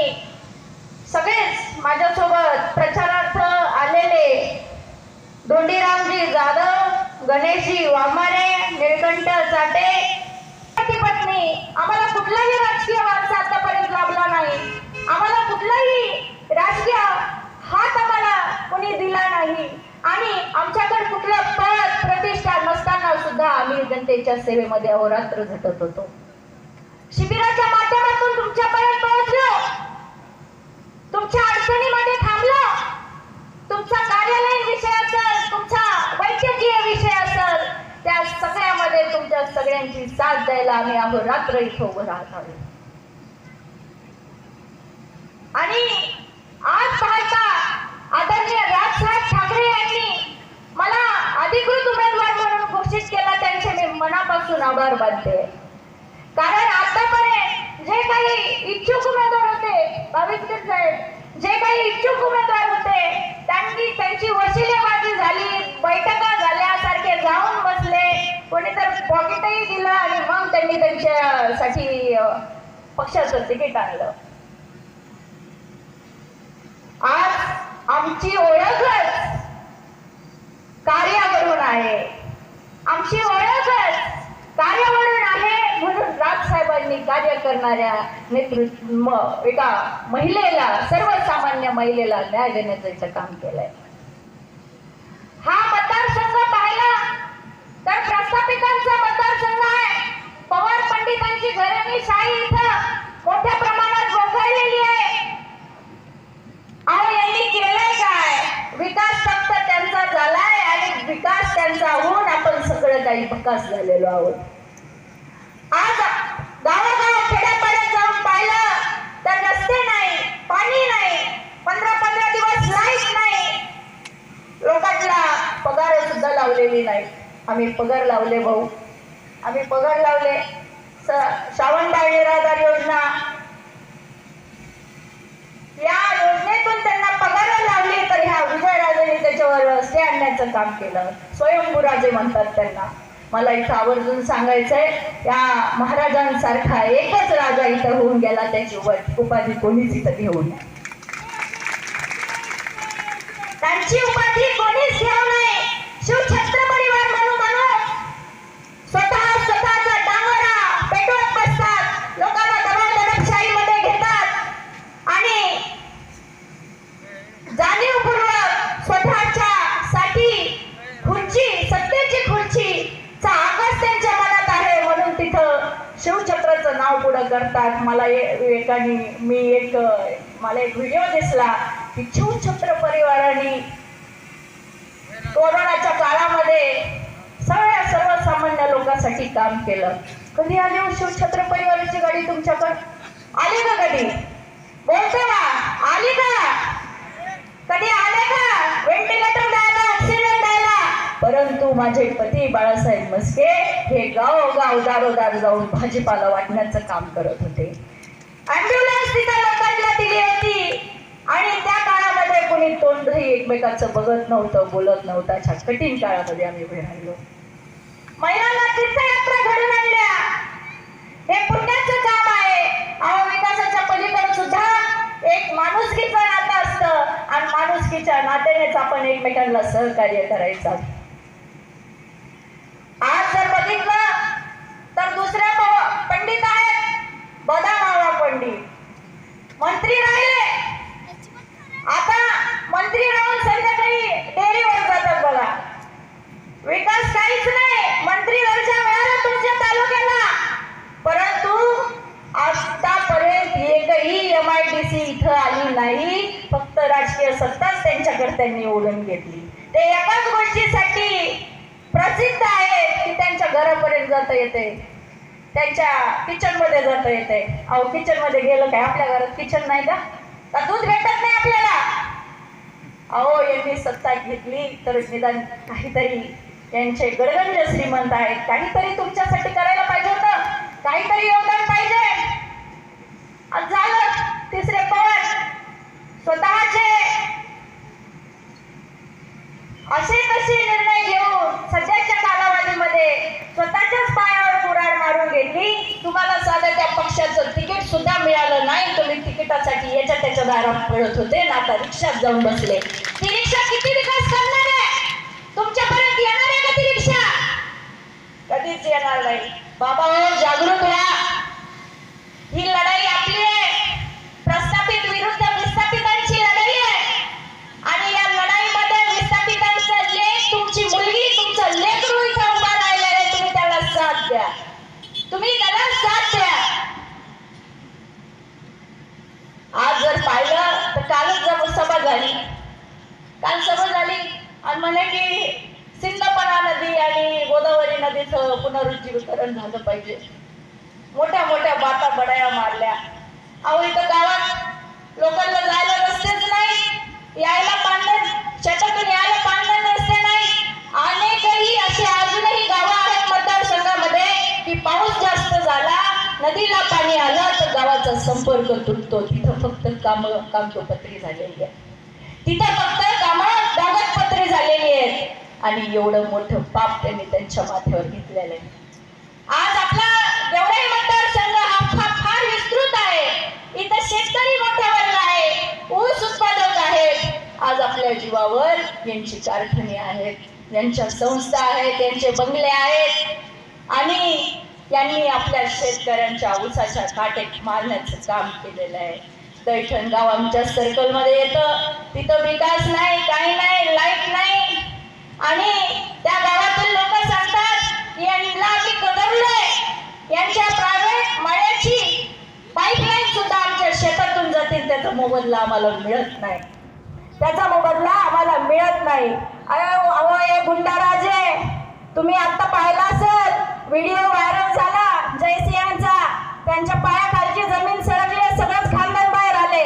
आणि सगळेच माझ्यासोबत प्रचारार्थ आलेले धोंडीरामजी जाधव गणेशजी वामारे निळकंठ चाटे पत्नी आम्हाला कुठलाही राजकीय वारसा आतापर्यंत लाभला नाही. आम्हाला कुठलाही राजकीय हात आम्हाला कोणी दिला नाही. आणि आमच्याकडे कुठलं पद प्रतिष्ठा नसताना सुद्धा आम्ही जनतेच्या सेवेमध्ये अहोरात्र झटत होतो. शिबिराच्या माध्यमातून तुमच्यापर्यंत पोहोचलो तुमच्या अडचणीमध्ये थांबलो तुमचा कार्यालयीन विषय असेल तुमचा वैद्यकीय विषय असेल त्या सगळ्यामध्ये तुमच्या सगळ्यांची साथ द्यायला आम्ही अहोरात्र इथं उभं राहत आहोत आणि आज पाहता आदरणीय राजसाहेब ठाकरे यांनी मला अधिकृत उमेदवार म्हणून घोषित केला त्यांचे मी मनापासून आभार मानते. कारण आतापर्यंत जे काही इच्छुक उमेदवार होते बाविस्कर साहेब जे काही इच्छुक उमेदवार होते त्यांनी त्यांची वशिलेबाजी झाली बैठका झाल्यासारखे जाऊन बसले. कोणी तर पॉकेटही दिलं आणि मग त्यांनी त्यांच्यासाठी पक्षाचं तिकीट आणलं. आज आमची ओळखच कार्यावरून आहे. आमची ओळखच कार्यावरून आहे म्हणून राजसाहेबांनी कार्य करणाऱ्या नेतृत्व एका महिलेला सर्वसामान्य महिलेला न्याय देण्याचं काम केलंय हा मतदारसंघ पाहिला तर मतदारसंघ आहे. पवार पंडितांची घराणी शाही इथं मोठ्या प्रमाणात आहे. अहो यांनी केलंय काय? विकास फक्त त्यांचा झालाय आणि विकास त्यांचा होऊन आपण सगळं काही झालेलो आहोत. आज गावागाव खेड्यापाड्यात जाऊन पाहिलं तर रस्ते नाही पाणी नाही पंधरा पंधरा दिवस लाइट नाही. लोकांना पगार सुद्धा लावलेली नाही. आम्ही पगार लावले भाऊ. आम्ही पगार लावले. स- श्रावणबाळ निराधार योजना. या योजनेतून त्यांना पगार लावली तर ह्या विजयराजांनी त्याच्यावर रस्ते आणण्याचं काम केलं. स्वयंभूराजे म्हणतात त्यांना. मला इथं आवर्जून सांगायचंय या महाराजांसारखा एकच राजा इथं होऊन गेला त्याची उपाधी कोणीच इथं घेऊ नये त्यांची उपाधी कोणीच घेऊ नये शिवछत्र आणि मी एक मला एक व्हिडिओ दिसला की शिवछत्र परिवाराने कोरोनाच्या काळामध्ये सगळ्या सर्वसामान्य लोकांसाठी काम केलं. कधी आली शिवछत्र हो परिवाराची गाडी तुमच्याकडे? आली का कधी? बोलते का आली का? कधी आले का? व्हेंटिलेटर द्यायला ऑक्सिजन द्यायला. परंतु माझे पती बाळासाहेब मस्के हे गाव गाव दारोदार जाऊन भाजीपाला वाटण्याचं काम करत होते. अँब्युलन्स तिथं लोकांना दिली होती. आणि त्या काळामध्ये कोणी तोंडही एकमेकाचं बघत नव्हतं बोलत नव्हतं. अशा कठीण काळामध्ये आम्ही उभे राहिलो. महिलांना तीर्थयात्रा घडून आणल्या. हे पुण्याचं काम आहे. अहो विकासाच्या पलीकडे सुद्धा एक माणुसकीचं नातं असतं. आणि माणुसकीच्या नात्यानेच आपण एकमेकांना सहकार्य करायचं आज जर बघितलं तर दुसऱ्या प- पंडित आहेत बदामावा पंडित मंत्री राहिले आता मंत्री राहून संध्याकाळी डेअरीवर जातात बघा विकास काहीच नाही मंत्री दर्जा मिळाला तुमच्या तालुक्याला परंतु आतापर्यंत एकही एम इथं आली नाही फक्त राजकीय सत्ताच त्यांच्याकडे त्यांनी ओढून घेतली. ते एकाच गोष्टीसाठी प्रसिद्ध आहेत की त्यांच्या घरापर्यंत जाता येते. त्यांच्या किचनमध्ये जाता येते. अहो किचनमध्ये गेलं काय? आपल्या घरात किचन नाही का? दूध भेटत नाही आपल्याला? अहो यांनी सत्ता घेतली तर निदान काहीतरी यांचे गडगंज श्रीमंत आहेत. काहीतरी तुमच्यासाठी करायला पाहिजे होतं. काहीतरी योगदान पाहिजे. झालं. तिसरे पवार स्वतःचे असे कसे निर्णय घेऊन सध्याच्या कालावधीमध्ये स्वतःच्याच पायावर कुराड मारून घेतली? तुम्हाला साधं त्या पक्षाचं तिकीट सुद्धा मिळालं नाही. तुम्ही तिकिटासाठी याच्या त्याच्या दारात पळत होते. ना आता रिक्षात जाऊन बसले. ती रिक्षा किती विकास करणार आहे? तुमच्यापर्यंत येणार आहे का ती रिक्षा? कधीच येणार नाही. बाबा हो जागृत व्हा. संपर्क तुटतो. तिथं फक्त काम कागदोपत्री झालेली आहे तिथं फक्त कामं कागदपत्रे झालेली आहेत. आणि एवढं मोठं पाप त्यांनी त्यांच्या माथ्यावर घेतलेलं आहे. आज आपला गेवराई मतदारसंघ हा फार फार विस्तृत आहे. इथं शेतकरी मोठा वर्ग आहे. ऊस उत्पादक आहेत. आज आपल्या जीवावर यांची कारखाने आहेत. यांच्या संस्था आहेत. यांचे बंगले आहेत. आणि यांनी आपल्या शेतकऱ्यांच्या ऊसाच्या काटे मारण्याचं काम केलेलं आहे. दैठण गाव आमच्या सर्कलमध्ये येतं. तिथं विकास नाही काही नाही लाइट नाही. आणि त्या गावातील लोक सांगतात की यांना आम्ही कदरलोय. यांच्या प्रायव्हेट मळ्याची पाईपलाईन सुद्धा आमच्या शेतातून जातील. त्याचा मोबदला आम्हाला मिळत नाही. त्याचा मोबदला आम्हाला मिळत नाही. अयो अहो हे गुंडाराजे तुम्ही आता पाहिला असेल व्हिडिओ व्हायरल झाला जयसिंहांचा त्यांच्या पायाखालची जमीन सरकली सगळंच खानदान बाहेर आले.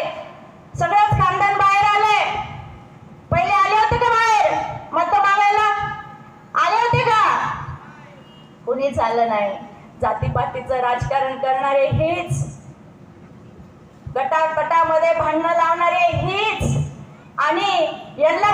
सगळंच खानदान बाहेर आले. पहिले आले होते का बाहेर? मत मागायला? आले होते का? कुणीच आलं नाही. जातीपातीचं राजकारण करणारे हेच. गटागटामध्ये भांडणं लावणारे हेच. आणि यांना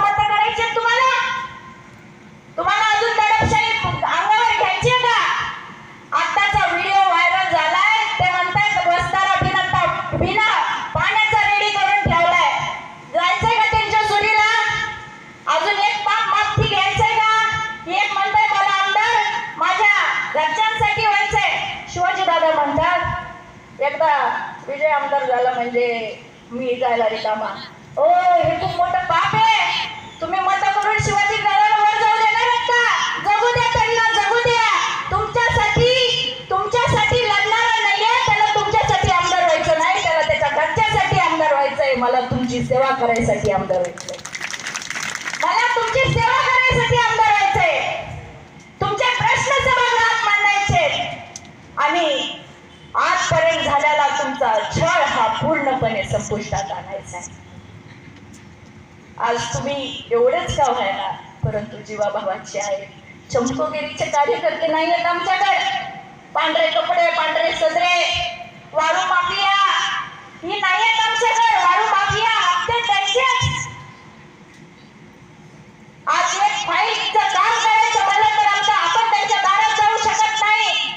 आमदार मला तुमची सेवा करायसाठी आमदार व्हायचंय. मला तुमची सेवा करायसाठी आमदार व्हायचंय. तुमचे प्रश्न सभागृहात मांडायचे. आणि आजपर्यंत झालेला तुमचा छळ हा पूर्णपणे संपुष्टात आणायचा आहे. आज तुम्ही एवढेच का व्हायला? परंतु जीवाभावाचे आहेत चमकोगिरीचे कार्यकर्ते नाही आहेत आमच्याकडे. पांढरे कपडे पांढरे सदरे वारू माफिया ही नाही आहेत आमच्याकडे वाळू माफिया हप्ते त्यांचेच आज एक फाईलचं काम करायचं म्हणलं तर आमचं आपण त्यांच्या दारात जाऊ शकत नाही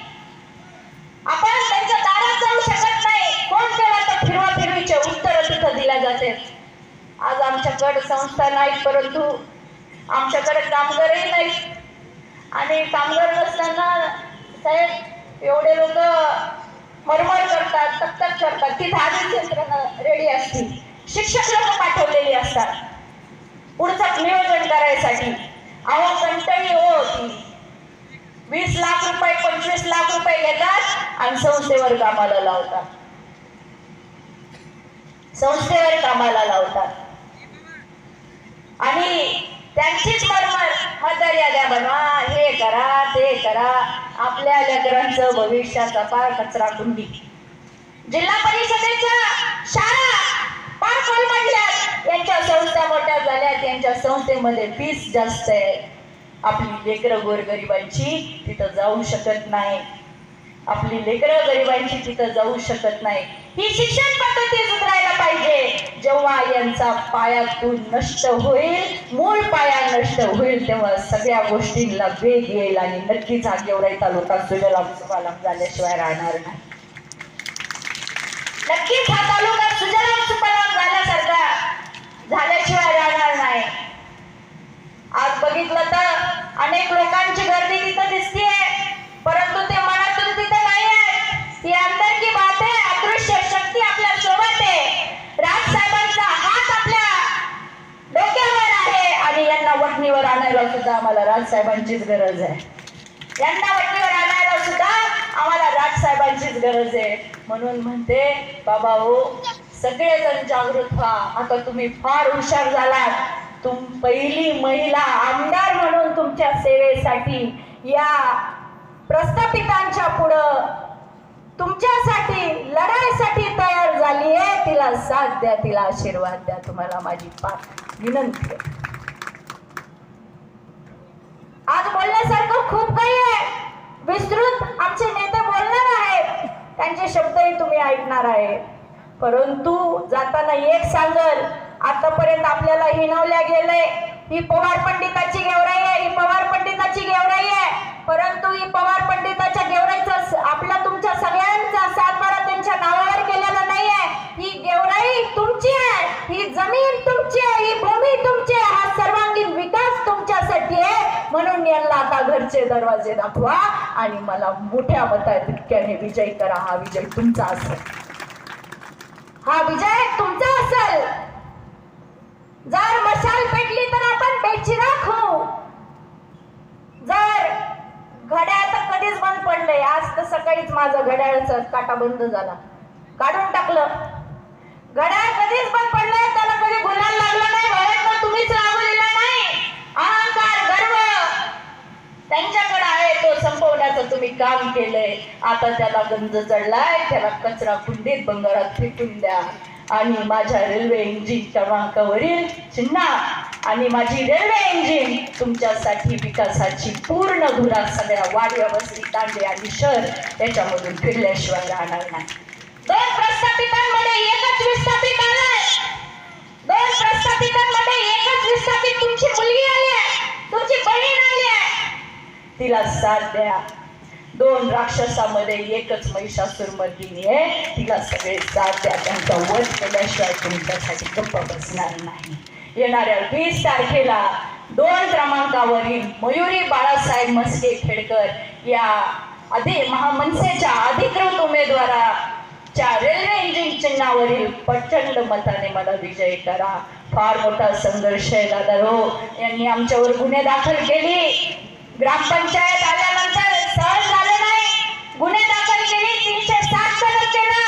आपण त्यांच्या दारात जाऊ शकत नाही कोण केलं तर फिरवा फिरवीचे उत्तर तिथं दिल्या जाते आज आमच्याकडे संस्था नाहीत परंतु आमच्याकडे कामगारही नाहीत आणि कामगार नसताना साहेब एवढे लोक मरमर करतात तक्तक करतात तिथं आधीच यंत्रणा रेडी असतील शिक्षक लोक पाठवलेली असतात पुढचं करण्यासाठी. अहो कंटाळी हो होती. वीस लाख रुपये पंचवीस लाख रुपये घेतात आणि संस्थेवर कामाला लावतात. संस्थेवर कामाला लावतात. आणि त्यांचीच मरमर. मतदार याद्या बनवा हे करा ते करा. आपल्या लेकरांचं भविष्याचा पार कचरा कुंडी. जिल्हा परिषदेच्या शाळा. पार कोलमडल्यात यांच्या संस्था मोठ्या झाल्यात. यांच्या संस्थेमध्ये फीस जास्त आहे आपली लेकरं गोरगरिबांची तिथं जाऊ शकत नाही. आपली लेकरं गरिबांची तिथं जाऊ शकत नाही. ही शिक्षण पद्धती सुधारायला पाहिजे. जेव्हा यांचा पायातून नष्ट होईल मूळ पाया नष्ट होईल तेव्हा सगळ्या गोष्टींना वेग येईल आणि नक्कीच हा गेवराई तालुका सुजलाम सुफालाम झाल्याशिवाय राहणार नाही. नक्कीच हा तालुका झाल्याशिवाय राहणार नाही. आज बघितलं तर अनेक लोकांची गर्दी तिथं दिसतीये परंतु ते मनातून तिथं नाही आहेत ही की बात आहे अदृश्य शक्ती आपल्यासोबत आहे. राज साहेबांचा हात आपल्या डोक्यावर आहे आणि यांना वटणीवर आणायला सुद्धा आम्हाला राज साहेबांचीच गरज आहे. यांना वटणीवर आणायला सुद्धा आम्हाला राज साहेबांचीच गरज आहे. म्हणून म्हणते बाबा हो सगळेजण जागृत व्हा. आता तुम्ही फार हुशार झालात. तुम पहिली महिला आमदार म्हणून तुमच्या सेवेसाठी या प्रस्थापितांच्या पुढं तुमच्यासाठी लढाईसाठी तयार झाली आहे. तिला साथ द्या तिला आशीर्वाद द्या. तुम्हाला माझी फार विनंती आहे. आज बोलण्यासारखं खूप काही आहे. विस्तृत आमचे नेते बोलणार आहेत. त्यांचे शब्दही तुम्ही ऐकणार आहे परंतु जाताना एक सांगल आतापर्यंत आपल्याला हिणवल्या गेलंय ही पवार पंडिताची गेवराई आहे ही पवार पंडिताची गेवराई आहे. परंतु ही पवार पंडिताच्या गेवराईचा आपला तुमच्या सगळ्यांचा सातबारा त्यांच्या नावावर केलेला नाही आहे ही गेवराई तुमची आहे ही जमीन तुमची आहे ही भूमी तुमची आहे हा सर्वांगीण विकास तुमच्यासाठी आहे. म्हणून यांना आता घरचे दरवाजे दाखवा आणि मला मोठ्या मताधिक्याने विजय करा हा विजय तुमचा असेल. हा विजय तुमचा असेल. जर मशाल पेटली तर आपण बेचिराख होऊ जर घड्याळ तर कधीच बंद पडलंय. आज तर सकाळीच माझा घड्याळच काटा बंद झाला. काढून टाकलं. घड्याळ कधीच बंद पडलंय त्याला कधी गुलाल लागला नाही भरत तुम्हीच राबवलेला नाही अहंकार गर्व त्यांच्याकडे आहे तो संपवण्याचं तुम्ही काम केलंय आता त्याला गंज चढलाय त्याला कचरा कुंडीत बंगारात फेकून द्या. आणि माझ्या रेल्वे इंजिन क्रमांकावरील चिन्हा आणि माझी रेल्वे इंजिन तुमच्यासाठी विकासाची पूर्ण धुरा सगळ्या वाड्या वस्ती तांडे आणि शहर त्याच्यामधून फिरल्याशिवाय राहणार नाही. दोन प्रस्थापितांमध्ये एकच विस्थापित आलाय. दोन प्रस्थापितांमध्ये एकच विस्थापित तुमची मुलगी आली आहे. तुमची बहीण आली आहे. तिला साथ द्या. दोन राक्षसामध्ये एकच महिषासूर मर्दिनी आहे. तिला सगळे साथ द्या त्यांचा वध केल्याशिवाय तुमच्यासाठी गप्प बसणार नाही. येणाऱ्या वीस तारखेला दोन क्रमांकावरील मयुरी बाळासाहेब मस्के खेडकर या आधी महामनसेच्या अधिकृत उमेदवाराच्या रेल्वे इंजिन चिन्हावरील प्रचंड मताने मला विजय करा. फार मोठा संघर्ष आहे दादा हो यांनी आमच्यावर गुन्हे दाखल केली. ग्रामपंचायत आल्या गुन्हे दाखल केले तीनशे सात कलम केला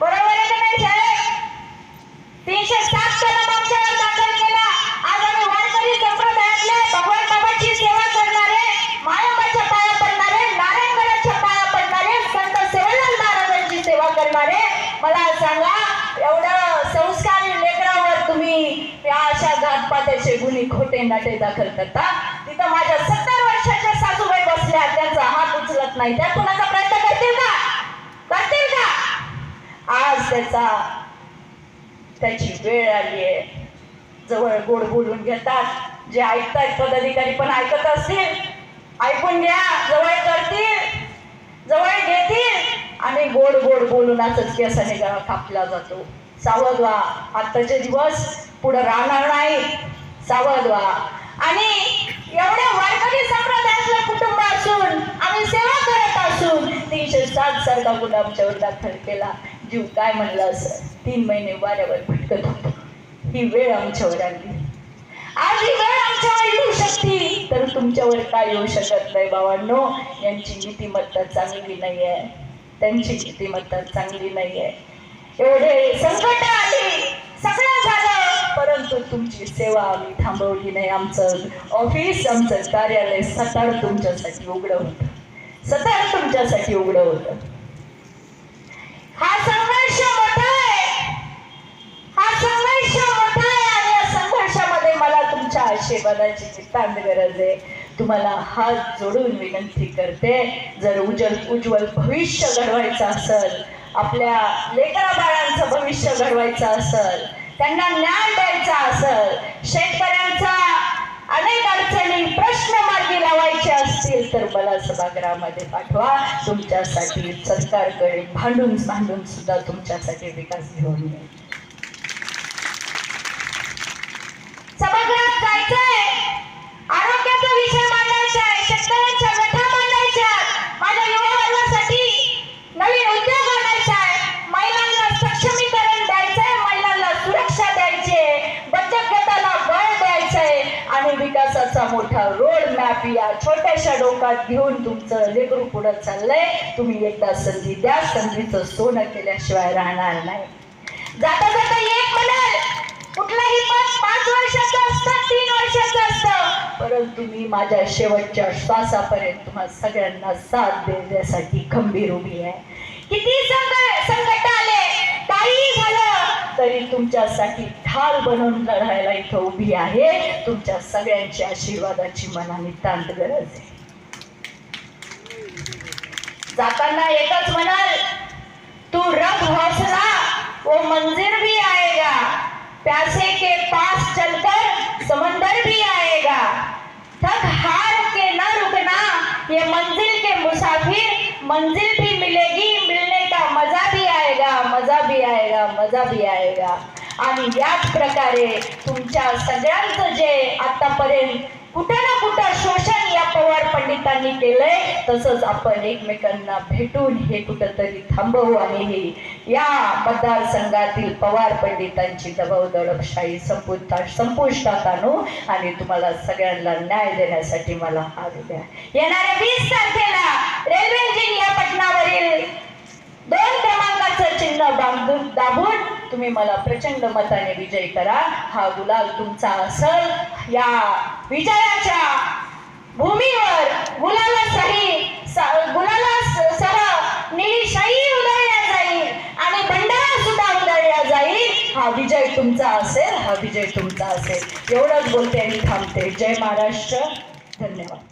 बरोबर आहे का नाही साहेब? तीनशे सात कलम आमच्यावर दाखल केला. आज आम्ही वारकरी संप्रदायातले भगवान बाबाची सेवा करणारे मायाबाच्या पाया पडणारे नारायणगडाच्या पाया पडणारे संत सेवालाल महाराजांची सेवा करणारे मला सांगा एवढं संस्कारी लेकरावर तुम्ही या अशा घातपात्याचे गुन्हे खोटे नाटे दाखल करता. तिथं माझ्या सत्ता शकत नाही. त्या कुणाचा प्रयत्न करतील का? करतील का? आज त्याचा त्याची वेळ आली आहे. जवळ गोड बोलून घेतात. जे ऐकतात पदाधिकारी पण ऐकत असतील. ऐकून घ्या. जवळ करतील. जवळ घेतील. आणि गोड गोड बोलून असंच केसाने कापला जातो. सावध व्हा. आत्ताचे दिवस पुढे राहणार नाही. सावध व्हा. आणि एवढ्या वारकरी संप्रदायातलं कुटुंब असून आम्ही सेवा करत असून तीनशे सात सारखा गुन्हा आमच्यावर दाखल केला जीव काय म्हणलं असं? तीन महिने वाऱ्यावर भटकत होतो. ही वेळ आमच्यावर आली आज ही वेळ आमच्यावर येऊ शकते. तर तुमच्यावर काय येऊ शकत नाही बाबांनो? यांची नीतिमत्ता चांगली नाही आहे त्यांची नीतिमत्ता चांगली नाही आहे एवढे संकट आले. सगळं झालं. परंतु तुमची सेवा आम्ही थांबवली नाही. आमचं ऑफिस आमचं कार्यालय सतार तुमच्यासाठी उघडं होतं. सतार तुमच्यासाठी उघडं होतं. हा संघर्ष मोठा आहे. हा संघर्ष मोठा आहे आणि या संघर्षामध्ये मला तुमच्या आशीर्वादाची नितांत गरज आहे. तुम्हाला हात जोडून विनंती करते. जर उज्ज्वल उज्ज्वल भविष्य घडवायचं असेल आपल्या लेकरा बाळांचं भविष्य घडवायचं असेल त्यांना न्याय द्यायचा असेल शेतकऱ्यांचा अनेक अडचणी प्रश्न मार्गी लावायचे असतील तर मला सभागृहामध्ये पाठवा. तुमच्यासाठी सरकारकडे भांडून भांडून सुद्धा तुमच्यासाठी विकास घेऊन येईल. विकासाचा मोठा रोड मॅप या छोट्याशा डोकात घेऊन तुमचं लेकरू पुढं चाललंय. तुम्ही एकदा संधी द्या संधीचं सोनं केल्याशिवाय राहणार नाही. जाता जाता एक म्हणाल कुठलाही पद पाच वर्षाचं असतं तीन वर्षाचं असतं. परंतु मी माझ्या शेवटच्या श्वासापर्यंत तुम्हा सगळ्यांना साथ देण्यासाठी खंबीर उभी आहे. किती संकट संकट आले. काही झालं तरी तुमच्यासाठी ढाल बनवून लढायला इथं उभी आहे. तुमच्या सगळ्यांच्या आशीर्वादाची मला नितांत गरज आहे. जाताना एकच म्हणाल तू रब हौसला वो मंजिल भी आएगा. प्यासे के पास चलकर समंदर भी आएगा. थक हार के न रुकना ये मंजिल के मुसाफिर मंजिल भी मिलेगी मिलने का मजा भी आएगा मजा भी आएगा मजा भी आएगा आणि याच प्रकारे तुमच्या सगळ्यांचं जे आतापर्यंत कुठं ना कुठं शोषण या पवार पंडितांनी केलंय तसंच आपण एकमेकांना भेटून हे कुठंतरी थांबवू आणि हे या मतदारसंघातील पवार पंडितांची दबाव दडपशाही संपुष्टा संपुष्टात आणू आणि तुम्हाला सगळ्यांना न्याय देण्यासाठी मला हा द्या. येणाऱ्या वीस तारखेला रेल्वे इंजिन या पटनावरील दोन क्रमांकाचं चिन्ह बांधून दाबून तुम्ही मला प्रचंड मताने विजय करा. हा गुलाल तुमचा असल. या विजयाच्या भूमीवर गुलाला सही गुलाला स- सह निळीशाही उधळल्या जाईल आणि भंडारा सुद्धा उधळल्या जाईल. हा विजय तुमचा असेल. हा विजय तुमचा असेल. एवढंच बोलते आणि थांबते. जय महाराष्ट्र. धन्यवाद.